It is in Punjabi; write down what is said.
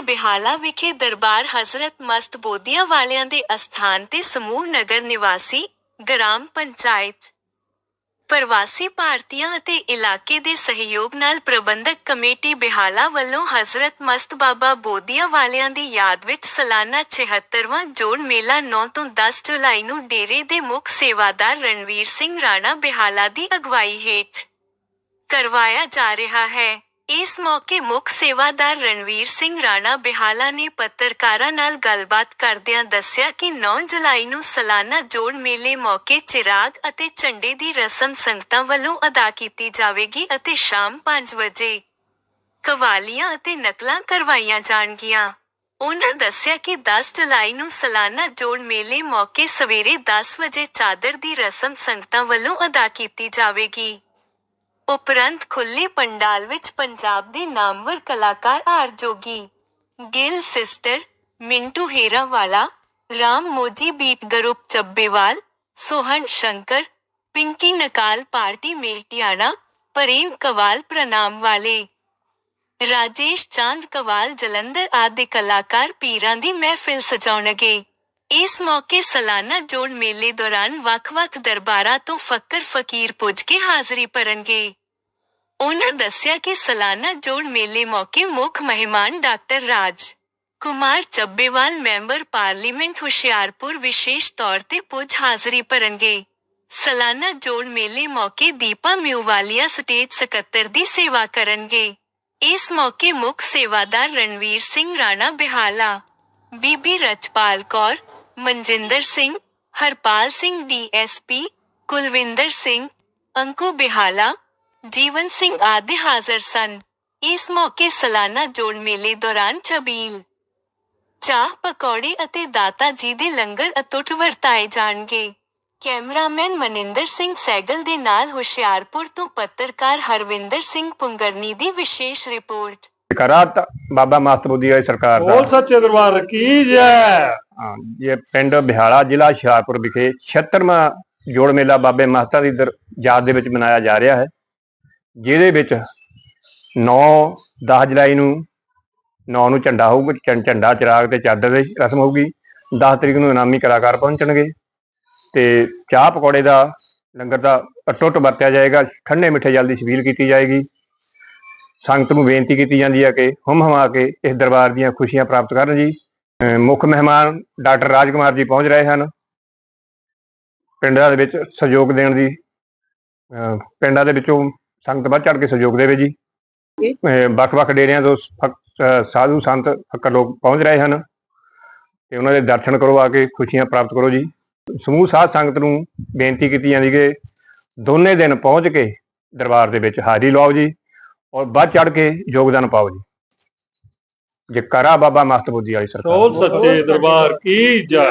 ਬੇਹਾਲਾ ਵਿਖੇ ਦਰਬਾਰ ਹਜ਼ਰਤ ਮਸਤ ਬੋਦੀਆਂ ਵਾਲਿਆਂ ਦੇ ਅਸਥਾਨ ਤੇ ਸਮੂਹ ਨਗਰ ਨਿਵਾਸੀ, ਗ੍ਰਾਮ ਪੰਚਾਇਤ, ਪ੍ਰਵਾਸੀ ਭਾਰਤੀਆਂ ਅਤੇ ਇਲਾਕੇ ਦੇ ਸਹਿਯੋਗ ਨਾਲ ਪ੍ਰਬੰਧਕ ਕਮੇਟੀ ਬਿਹਾਲਾ ਵੱਲੋਂ ਹਜ਼ਰਤ ਮਸਤ ਬਾਬਾ ਬੋਦੀਆਂ ਵਾਲਿਆਂ ਦੀ ਯਾਦ ਵਿੱਚ ਸਾਲਾਨਾ 76ਵਾਂ ਜੋੜ ਮੇਲਾ 9 ਤੋਂ 10 ਜੁਲਾਈ ਨੂੰ ਡੇਰੇ ਦੇ ਮੁੱਖ ਸੇਵਾਦਾਰ ਰਣਵੀਰ ਸਿੰਘ ਰਾਣਾ ਬਿਹਾਲਾ ਦੀ ਅਗਵਾਈ ਹੇਠ ਕਰਵਾਇਆ ਜਾ ਰਿਹਾ ਹੈ। ਇਸ ਮੌਕੇ ਮੁੱਖ ਸੇਵਾਦਾਰ ਰਣਵੀਰ ਸਿੰਘ ਰਾਣਾ ਬਿਹਾਲਾ ਨੇ ਪੱਤਰਕਾਰਾਂ ਨਾਲ ਗੱਲਬਾਤ ਕਰਦਿਆਂ ਦੱਸਿਆ ਕਿ 9 ਜੁਲਾਈ ਨੂੰ ਸਾਲਾਨਾ ਜੋੜ ਮੇਲੇ ਮੌਕੇ ਚਿਰਾਗ ਅਤੇ ਝੰਡੇ ਦੀ ਰਸਮ ਸੰਗਤਾਂ ਵੱਲੋਂ ਅਦਾ ਕੀਤੀ ਜਾਵੇਗੀ ਅਤੇ ਸ਼ਾਮ 5 ਵਜੇ ਕਵਾਲੀਆਂ ਅਤੇ ਨਕਲਾਂ ਕਰਵਾਈਆਂ ਜਾਣਗੀਆਂ। ਉਹਨਾਂ ਦੱਸਿਆ ਕਿ 10 ਜੁਲਾਈ ਨੂੰ ਸਾਲਾਨਾ ਜੋੜ ਮੇਲੇ ਮੌਕੇ ਸਵੇਰੇ 10 ਵਜੇ ਚਾਦਰ ਦੀ ਰਸਮ ਸੰਗਤਾਂ ਵੱਲੋਂ ਅਦਾ ਕੀਤੀ ਜਾਵੇਗੀ। ਉਪਰੰਤ ਖੁੱਲੇ ਪੰਡਾਲ ਵਿੱਚ ਪੰਜਾਬ ਦੇ ਨਾਮਵਰ ਕਲਾਕਾਰ R Jogi, Gill sister, Mintu Hirawala, Ram Moji beat group Chabbewal, Sohan Shankar, Pinki ਨਕਾਲ party ਮੇਲਟਿਆਣਾ, ਪ੍ਰੇਮ ਕਵਾਲ ਪ੍ਰਣਾਮ ਵਾਲੇ। ਰਾਜੇਸ਼ ਚਾਂਦ ਕਵਾਲ ਜਲੰਧਰ ਆਦਿ ਕਲਾਕਾਰ ਪੀਰਾਂ ਦੀ ਮਹਿਫਿਲ ਸਜਾਉਣਗੇ। ਇਸ ਮੌਕੇ ਸਾਲਾਨਾ ਜੋੜ ਮੇਲੇ ਦੌਰਾਨ ਵੱਖ-ਵੱਖ ਦਰਬਾਰਾਂ ਤੋਂ ਫੱਕਰ ਫਕੀਰ ਪੁੱਜ ਕੇ ਹਾਜ਼ਰੀ ਭਰਨਗੇ ਉਹਨਾਂ ਦੱਸਿਆ ਕਿ ਸਾਲਾਨਾ ਜੋੜ ਮੇਲੇ ਮੌਕੇ ਮੁੱਖ ਮਹਿਮਾਨ doctor Raj Kumar Chabbewal member parliament Hoshiarpur ਵਿਸ਼ੇਸ਼ ਤੌਰ ਤੇ ਪੁੱਜ ਹਾਜ਼ਰੀ ਭਰਨਗੇ ਸਾਲਾਨਾ ਜੋੜ ਮੇਲੇ ਮੌਕੇ ਦੀਪਾ ਮਿਊਵਾਲੀਆ ਸਟੇਜ ਸਕੱਤਰ ਦੀ ਸੇਵਾ ਕਰਨਗੇ ਇਸ ਮੌਕੇ ਮੁੱਖ ਸੇਵਾਦਾਰ ਰਣਵੀਰ ਸਿੰਘ ਰਾਣਾ ਬਿਹਾਲਾ ਬੀਬੀ ਰਚਪਾਲ ਕੌਰ ਮਨਜਿੰਦਰ ਸਿੰਘ ਹਰਪਾਲ ਸਿੰਘ ਡੀਐਸਪੀ ਕੁਲਵਿੰਦਰ ਸਿੰਘ ਅੰਕੂ ਬਿਹਾਲਾ ਜੀਵਨ ਸਿੰਘ ਆਦਿ ਹਾਜ਼ਰ ਸਨ। ਇਸ ਮੌਕੇ ਸਾਲਾਨਾ ਜੋੜ ਮੇਲੇ ਦੌਰਾਨ ਛਬੀਲ ਚਾਹ ਪਕੌੜੇ ਅਤੇ ਦਾਤਾ ਜੀ ਦੇ ਲੰਗਰ ਅਤੁੱਟ ਵਰਤਾਏ ਜਾਣਗੇ। ਕੈਮਰਾਮੈਨ ਮਨਿੰਦਰ ਸਿੰਘ ਸੈਗਲ ਦੇ ਨਾਲ ਹੁਸ਼ਿਆਰਪੁਰ ਤੋਂ ਪੱਤਰਕਾਰ ਹਰਵਿੰਦਰ ਸਿੰਘ ਪੁੰਗਰਨੀ ਦੀ ਵਿਸ਼ੇਸ਼ ਰਿਪੋਰਟ। ਕਰਾ ਤਾਂ ਬਾਬਾ ਮਸਤਬੁੱਧੀ ਵਾਲੀ ਸਰਕਾਰ ਦਾ। ਬੋਲ ਸੱਚੇ ਦਰਬਾਰ ਕੀ ਜੈ? ਹਾਂ, ਇਹ ਪਿੰਡ ਬਿਹਾਲਾ ਜ਼ਿਲ੍ਹਾ ਹੁਸ਼ਿਆਰਪੁਰ ਵਿਖੇ 76ਵਾਂ ਜੋੜ ਮੇਲਾ ਬਾਬੇ ਮਹਤਾ ਦੀ ਦਰ- ਯਾਦ ਦੇ ਵਿੱਚ ਮਨਾਇਆ ਜਾ ਰਿਹਾ ਹੈ ਜਿਹਦੇ ਵਿੱਚ 9 10 ਜੁਲਾਈ ਨੂੰ 9 ਨੂੰ ਝੰਡਾ ਹੋਊਗਾ ਝੰਡਾ ਚਿਰਾਗ ਤੇ ਚਾਦਰ ਦੀ ਰਸਮ ਹੋਊਗੀ 10 ਤਰੀਕ ਨੂੰ ਇਨਾਮੀ ਕਲਾਕਾਰ ਪਹੁੰਚਣਗੇ ਤੇ ਚਾਹ ਪਕੌੜੇ ਦਾ ਲੰਗਰ ਦਾ ਅਟੁੱਟ ਵਰਤਿਆ ਜਾਏਗਾ ਠੰਡੇ ਮਿੱਠੇ ਜਲ ਦੀ ਛਬੀਲ ਕੀਤੀ ਜਾਏਗੀ ਸੰਗਤ ਨੂੰ ਬੇਨਤੀ ਕੀਤੀ ਜਾਂਦੀ ਹੈ ਕਿ ਹੁਮ ਹਮਾ ਕੇ ਇਸ ਦਰਬਾਰ ਦੀਆਂ ਖੁਸ਼ੀਆਂ ਪ੍ਰਾਪਤ ਕਰਨ ਜੀ। ਮੁੱਖ ਮਹਿਮਾਨ ਡਾਕਟਰ ਰਾਜਕੁਮਾਰ ਜੀ ਪਹੁੰਚ ਰਹੇ ਹਨ। ਪਿੰਡਾਂ ਦੇ ਵਿੱਚ ਸਹਿਯੋਗ ਦੇਣ ਦੀ ਪਿੰਡਾਂ ਦੇ ਵਿੱਚੋਂ ਸੰਗਤ ਵੱਧ ਚੜ ਕੇ ਸਹਿਯੋਗ ਦੇਵੇ ਜੀ। ਵੱਖ-ਵੱਖ ਡੇਰਿਆਂ ਤੋਂ ਫਕ- ਸਾਧੂ ਸੰਤ ਫੱਕਰ ਲੋਕ ਪਹੁੰਚ ਰਹੇ ਹਨ ਤੇ ਉਹਨਾਂ ਦੇ ਦਰਸ਼ਨ ਕਰੋ, ਆ ਕੇ ਖੁਸ਼ੀਆਂ ਪ੍ਰਾਪਤ ਕਰੋ ਜੀ। ਸਮੂਹ ਸਾਧ ਸੰਗਤ ਨੂੰ ਬੇਨਤੀ ਕੀਤੀ ਜਾਂਦੀ ਕਿ ਦੋਨੇ ਦਿਨ ਪਹੁੰਚ ਕੇ ਦਰਬਾਰ ਦੇ ਵਿੱਚ ਹਾਜ਼ਰੀ ਲਵਾਓ ਜੀ ਔਰ ਵੱਧ ਚੜ ਕੇ ਯੋਗਦਾਨ ਪਾਓ ਜੀ। ਜੈਕਾਰਾ ਬਾਬਾ ਮਸਤ ਬੁੱਧੀ ਵਾਲੀ ਸਰਕਾਰ। ਬੋਲ ਸੱਚੇ ਦਰਬਾਰ ਕੀ ਜੈ।